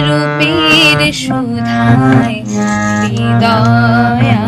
রূপের সুধায় হৃদয়া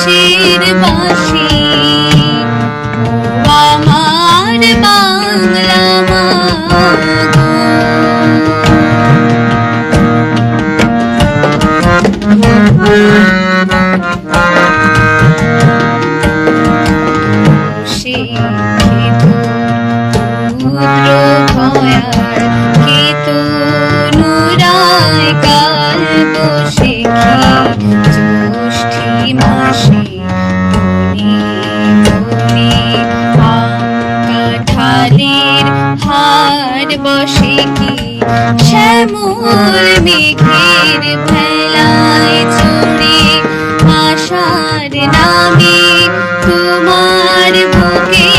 শির বাসী বসে কাঠালের হার বসে কি? শ্যামল নামে তোমার বুকে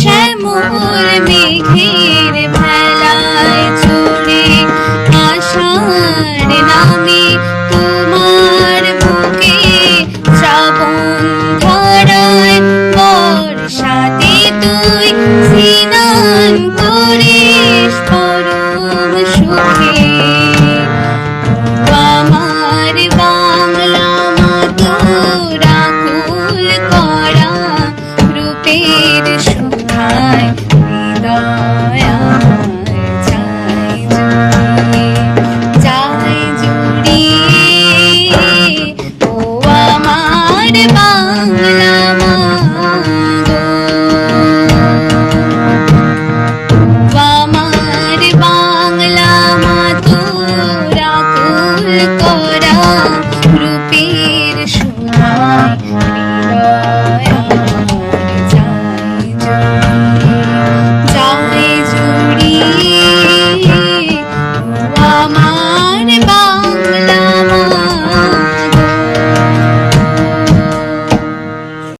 শ্যামল মেঘের ভেলায় চড়ে আশার নামে